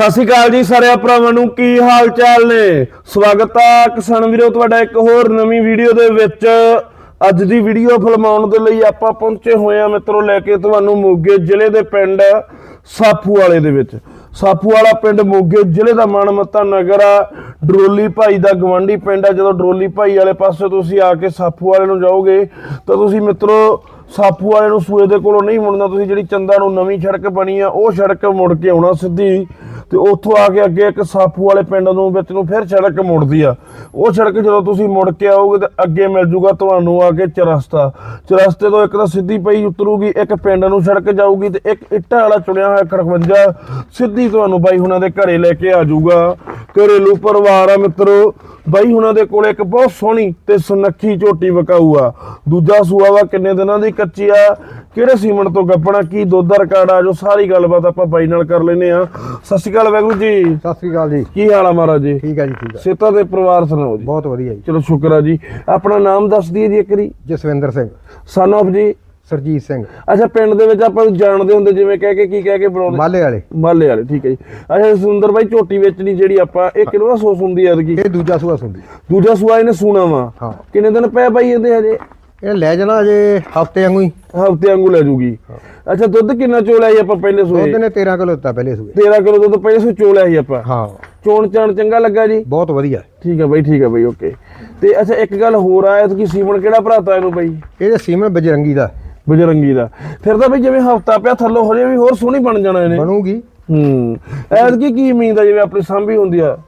ਸਤਿ ਸ਼੍ਰੀ ਅਕਾਲ ਜੀ ਸਾਰੇ ਭਰਾਵਾਂ ਨੂੰ, ਕੀ ਹਾਲ ਚਾਲ ਨੇ? ਸਵਾਗਤ ਆ ਕਿਸਾਨ ਵੀਰੋ, ਤੁਹਾਡਾ ਇੱਕ ਹੋਰ ਨਵੀਂ ਵੀਡੀਓ ਦੇ ਵਿੱਚ। ਅੱਜ ਦੀ ਵੀਡੀਓ ਫਿਲਮਾਉਣ ਦੇ ਲਈ ਆਪਾਂ ਪਹੁੰਚੇ ਹੋਏ ਆ ਮਿੱਤਰੋ, ਲੈ ਕੇ ਤੁਹਾਨੂੰ ਮੋਗੇ ਜ਼ਿਲ੍ਹੇ ਦੇ ਪਿੰਡ ਸਾਫੂ ਵਾਲੇ ਦੇ ਵਿੱਚ। ਸਾਫੂ ਵਾਲਾ ਪਿੰਡ ਮੋਗੇ ਜ਼ਿਲ੍ਹੇ ਦਾ ਮਨਮੱਤਾ ਨਗਰ ਆ। ਡਰੋਲੀ ਭਾਈ ਦਾ ਗਵੰਡੀ ਪਿੰਡ ਆ। ਜਦੋਂ ਡਰੋਲੀ ਭਾਈ ਵਾਲੇ ਪਾਸੇ ਤੁਸੀਂ ਆ ਕੇ ਸਾਫੂ ਵਾਲੇ ਨੂੰ ਜਾਓਗੇ, ਤਾਂ ਤੁਸੀਂ ਮਿੱਤਰੋ ਸਾਫੂ ਵਾਲੇ ਨੂੰ ਸੂਏ ਦੇ ਕੋਲੋਂ ਨਹੀਂ ਮੁੜਨਾ, ਤੁਸੀਂ ਜਿਹੜੀ ਚੰਦਾ ਨੂੰ ਨਵੀਂ ਸੜਕ ਬਣੀ ਆ, ਉਹ ਸੜਕ ਮੁੜ ਕੇ ਆਉਣਾ ਸਿੱਧੀ। ਤੇ ਉੱਥੋਂ ਆ ਕੇ ਅੱਗੇ ਇੱਕ ਸਾਫੂ ਵਾਲੇ ਪਿੰਡ ਨੂੰ ਵਿੱਚ ਨੂੰ ਫਿਰ ਸੜਕ ਮੁੜਦੀ ਆ। ਉਹ ਸੜਕ ਜਦੋਂ ਤੁਸੀਂ ਮੁੜ ਕੇ ਆਓਗੇ ਤਾਂ ਅੱਗੇ ਮਿਲ ਜੂਗਾ ਤੁਹਾਨੂੰ ਆ ਕੇ ਚਰਸਤਾ। ਚਰਸਤੇ ਤੋਂ ਇੱਕ ਤਾਂ ਸਿੱਧੀ ਪਈ ਉਤਰੂਗੀ, ਇੱਕ ਪਿੰਡ ਨੂੰ ਸੜਕ ਜਾਊਗੀ ਤੇ ਇੱਕ ਇੱਟਾਂ ਵਾਲਾ ਚੁਣਿਆ ਹੋਇਆ ਖੜਖਵੰਜਾ ਸਿੱਧੀ ਤੁਹਾਨੂੰ ਬਾਈ ਹੁਣਾਂ ਦੇ ਘਰੇ ਲੈ ਕੇ ਆ ਜਾਊਗਾ ਘਰੇਲੂ ਪਰਿਵਾਰ ਆ ਮਿੱਤਰੋ। ਬਾਈ ਹੁਣਾਂ ਦੇ ਕੋਲ ਇੱਕ ਬਹੁਤ ਸੋਹਣੀ ਤੇ ਸੁਨੱਖੀ ਝੋਟੀ ਵਕਾਊ ਆ। ਦੂਜਾ ਸੂਆ ਵਾ ਕਿੰਨੇ ਦਿਨਾਂ ਦੀ ਕੱਚੀ ਆ ਕਿਹੜੇ ਸੀਮਨ ਤੋਂ ਗੱਪਣਾ ਕੀ ਦੁੱਧ ਦਾ ਰਿਕਾਰਡ ਆ ਜੋ ਸਾਰੀ ਗੱਲਬਾਤ ਆਪਾਂ ਬਾਈ ਨਾਲ ਕਰ ਲੈਨੇ ਆ। ਸਤਿ ਸ਼੍ਰੀ ਅਕਾਲ ਵੈਗੂ ਜੀ। ਸਤਿ ਸ੍ਰੀ ਅਕਾਲ ਜੀ। ਕੀ ਹਾਲ ਆ ਮਹਾਰਾਜ ਜੀ? ਠੀਕ ਹੈ ਜੀ ਠੀਕ ਹੈ ਸੇਤਾ ਦੇ ਪਰਿਵਾਰ ਸੁਣਾਓ ਜੀ। ਬਹੁਤ ਵਧੀਆ ਜੀ। ਚਲੋ ਸ਼ੁਕਰ ਆ ਜੀ। ਆਪਣਾ ਨਾਮ ਦੱਸ ਦਈਏ ਜੀ ਇੱਕ ਵਾਰੀ। ਜਸਵਿੰਦਰ ਸਿੰਘ। ਸਨ ਆਫ ਜੀ। ਸਰਜੀਤ ਸਿੰਘ। ਅੱਛਾ ਪਿੰਡ ਦੇ ਵਿੱਚ ਆਪਾਂ ਨੂੰ ਜਾਣਦੇ ਹੁੰਦੇ ਜਿਵੇਂ ਕਹਿ ਕੇ ਕੀ ਕਹਿ ਕੇ ਬਣਾਉਂਦੇ? ਮਾਲੇ ਵਾਲੇ। ਮਾਲੇ ਵਾਲੇ ਠੀਕ ਹੈ ਜੀ। ਅੱਛਾ ਸੁੰਦਰ ਬਾਈ ਝੋਟੀ ਵੇਚਣੀ ਜਿਹੜੀ ਆਪਾਂ ਇਹ ਕਿਲੋ ਸੋਸ ਹੁੰਦੀ ਆ ਕੀ ਇਹ ਦੂਜਾ ਸੂਆ ਸੁੰਦੀ। ਦੂਜਾ ਸੂਆ ਇਹਨੇ ਸੂਣਾ ਵਾ। ਕਿੰਨੇ ਦਿਨ ਪਏ ਬਾਈ ਇਹਦੇ ਹਜੇ? ਇਹ ਲੈ ਜਾਣਾ ਅਜੇ ਹਫ਼ਤੇ ਵਾਂਗੂ ਹੀ। ਹਫ਼ਤੇ ਵਾਂਗੂ ਲੈ ਜੂਗੀ। ਅੱਛਾ ਦੁੱਧ ਕਿੰਨਾ ਚੋਲਿਆ ਸੀ ਆਪਾਂ ਪਹਿਲੇ ਸੂਏ? ਦੁੱਧ ਨੇ 13 ਕਿਲੋ ਦਿੱਤਾ ਪਹਿਲੇ ਸੂਏ। 13 ਕਿਲੋ ਦੁੱਧ ਪਹਿਲੇ ਸੂ ਚੋਲਿਆ ਸੀ ਆਪਾਂ। ਹਾਂ। ਚੋਣ ਚਾਣ ਚੰਗਾ ਲੱਗਾ ਜੀ? ਬਹੁਤ ਵਧੀਆ। ਠੀਕ ਹੈ ਬਾਈ ਠੀਕ ਹੈ ਬਾਈ ਓਕੇ। ਤੇ ਅੱਛਾ ਇੱਕ ਗੱਲ ਹੋਰ ਆ ਕਿ ਸੀਮਨ ਕਿਹੜਾ ਭਰਾਤਾ ਇਹਨੂੰ ਬਾਈ? ਇਹਦੇ ਸੀਮਨ ਬਜਰੰਗੀ ਦਾ। ਬਜਰੰਗੀ ਦਾ। ਫਿਰ ਤਾਂ ਬਈ ਜਿਵੇਂ ਹਫਤਾ ਪਿਆ ਥੱਲੋਂ ਹੋ ਜੇ ਵੀ ਹੋਰ ਸੋਹਣੀ ਬਣ ਜਾਣਾ ਇਹਨੇ। ਬਣੂਗੀ। ਹੂੰ। ਐਤਕੀ ਕੀ ਉਮੀਦ ਆ ਜਿਵੇਂ ਆਪਣੀ ਸਾਂਭੀ ਹੁੰਦੀ ਆ?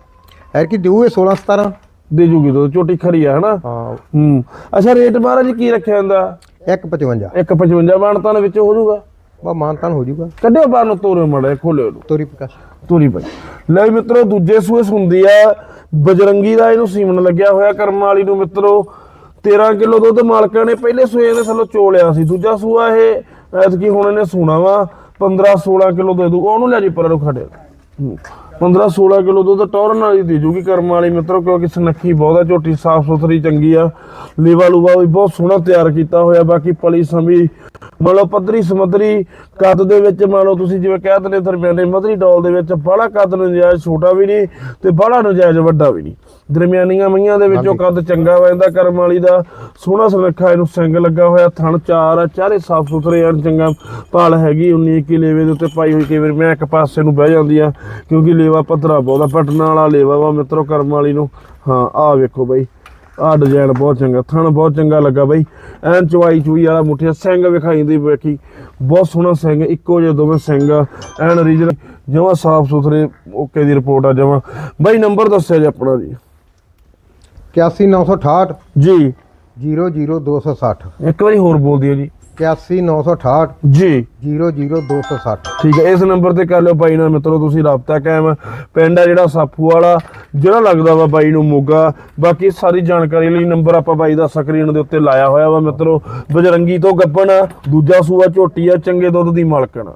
ਐਰ ਕੀ ਦਿਊ ਇਹ 16 17 ਦੇ ਜੂਗੀ ਦੁੱਧ ਝੋਟੀ ਖਰੀ ਆ ਹਨਾ? ਹਾਂ। ਹੂੰ। ਅੱਛਾ ਰੇਟ ਮਹਾਰਾਜ ਕੀ ਰੱਖਿਆ ਹੁੰਦਾ 155 155 ਬਾਣਤਾਂ ਦੇ ਵਿੱਚ ਹੋ ਜਾਊਗਾ? ਬਾ ਮਾਨਤਾਨ ਹੋ ਜਾਊਗਾ। ਕੱਢਿਓ ਬਾਹਰ ਨੂੰ ਤੋਰਿਓ ਮੜਾ ਖੋਲਿਓ ਇਹਨੂੰ। ਤੋਰੀ ਪ੍ਰਕਾਸ਼। ਤੋਰੀ ਭਾਈ। ਲੈ ਮਿੱਤਰੋ ਦੂਜੇ ਸੂਏ ਹੁੰਦੀ ਆ। ਬਜਰੰਗੀ ਦਾ ਇਹਨੂੰ ਸੀਮਨ ਲੱਗਿਆ ਹੋਇਆ ਕਰਮ ਵਾਲੀ ਨੂੰ ਮਿੱਤਰੋ। 13 ਕਿਲੋ ਦੁੱਧ ਮਾਲਕਾਂ ਨੇ ਪਹਿਲੇ ਸੂਏ ਦੇ ਥੱਲੋਂ ਚੋਲਿਆ ਸੀ, ਦੂਜਾ ਸੂਆ ਇਹ, ਐਤਕੀ ਹੁਣ ਇਹਨੇ ਸੂਣਾ ਵਾ 15 16 ਕਿਲੋ ਦੇ ਦੂ, ਉਹਨੂੰ ਲੈ ਜੀ ਪਰਾਂ ਨੂੰ ਖੜਿਆ 15 16 ਕਿਲੋ ਦੁੱਧ ਟੌਰਨ ਵਾਲੀ ਦੇ ਜੂਗੀ ਕਰਮ ਵਾਲੀ ਮਿੱਤਰੋ ਕਿਉਂਕਿ ਸਨੱਖੀ ਬਹੁਤ ਝੋਟੀ ਸਾਫ਼ ਸੁਥਰੀ ਚੰਗੀ ਆ। ਲੇਵਾ ਲੂਵਾ ਵੀ ਬਹੁਤ ਸੋਹਣਾ ਤਿਆਰ ਕੀਤਾ ਹੋਇਆ ਬਾਕੀ ਪਲੀ ਸਮੀ ਮੰਨ ਲਓ ਪੱਧਰੀ ਸਮੁੰਦਰੀ ਕੱਦ ਦੇ ਵਿੱਚ ਮੰਨ ਲਓ ਤੁਸੀਂ ਜਿਵੇਂ ਕਹਿ ਦਿੰਦੇ ਦਰਮਿਆਨੇ ਮਧਰੀ ਡੋਲ ਦੇ ਵਿੱਚ ਬੜਾ ਕੱਦ ਨਜਾਇਜ਼ ਛੋਟਾ ਵੀ ਨਹੀਂ ਤੇ ਬੜਾ ਨਜਾਇਜ਼ ਵੱਡਾ ਵੀ ਨਹੀਂ। ਦਰਮਿਆਨੀਆਂ ਮਈਆਂ ਦੇ ਵਿੱਚੋਂ ਕੱਦ ਚੰਗਾ ਵਾ ਇਹਦਾ ਕਰਮ ਵਾਲੀ ਦਾ ਸੋਹਣਾ ਸੁਨੱਖਾ ਇਹਨੂੰ ਸਿੰਗ ਲੱਗਾ ਹੋਇਆ ਥਣ ਚਾਰ ਆ ਚਾਰੇ ਸਾਫ਼ ਸੁਥਰੇ ਆ ਚੰਗਾ ਪਾਲ ਹੈਗੀ 19 ਕੀ ਲੇਵੇ ਦੇ ਉੱਤੇ ਪਾਈ ਹੋਈ ਕਈ ਵਾਰ ਮੈਂ ਇੱਕ ਪਾਸੇ ਨੂੰ ਬਹਿ ਜਾਂਦੀ ਆ ਕਿਉਂਕਿ ਲੇਵਾ ਪੱਧਰਾ ਬਹੁਤਾ ਪਟਨਾ ਵਾਲਾ ਲੇਵਾ ਵਾ ਮਿੱਤਰੋ ਕਰਮ ਵਾਲੀ ਨੂੰ। ਹਾਂ ਆਹ ਵੇਖੋ ਬਾਈ ਆਹ ਡਿਜ਼ਾਈਨ ਬਹੁਤ ਚੰਗਾ ਥਣ ਬਹੁਤ ਚੰਗਾ ਲੱਗਾ ਬਾਈ। ਐਨ ਚਵਾਈ ਚੂਈ ਵਾਲਾ ਮੁੱਠਿਆ ਸਿੰਘ ਵਿਖਾਈਂਦੀ ਵੇਖੀ। ਬਹੁਤ ਸੋਹਣਾ ਸਿੰਘ ਇੱਕੋ ਜਿਹੇ ਦੋਵੇਂ ਸਿੰਘ ਆ, ਐਨ ਰੀਜਨ ਜਮਾ ਸਾਫ਼ ਸੁਥਰੇ ਓਕੇ ਦੀ ਰਿਪੋਰਟ ਆ ਜਮਾ। ਬਾਈ ਨੰਬਰ ਦੱਸਿਆ ਜੀ ਆਪਣਾ ਜੀ। 81968 ਜੀ। 00260 ਇੱਕ ਵਾਰੀ ਹੋਰ ਬੋਲ ਦਿਓ ਜੀ। 81968 ਜੀ। 00260 ਠੀਕ ਹੈ ਇਸ ਨੰਬਰ ਤੇ ਕਰ ਲਿਓ ਬਾਈ ਨਾਲ ਮਿੱਤਰੋ ਤੁਸੀਂ ਰਾਬਤਾ ਕਾਇਮ। ਪਿੰਡ ਆ ਜਿਹੜਾ ਸਾਫੂ ਵਾਲਾ ਜਿਹੜਾ ਲੱਗਦਾ ਵਾ ਬਾਈ ਨੂੰ ਮੋਗਾ। ਬਾਕੀ ਸਾਰੀ ਜਾਣਕਾਰੀ ਲਈ ਨੰਬਰ ਆਪਾਂ ਬਾਈ ਦਾ ਸਕਰੀਨ ਦੇ ਉੱਤੇ ਲਾਇਆ ਹੋਇਆ ਵਾ ਮਿੱਤਰੋ। ਬਜਰੰਗੀ ਤੋਂ ਗੱਬਣ ਦੂਜਾ ਸੂਆ ਝੋਟੀ ਆ ਚੰਗੇ ਦੁੱਧ ਦੀ ਮਾਲਕਣ।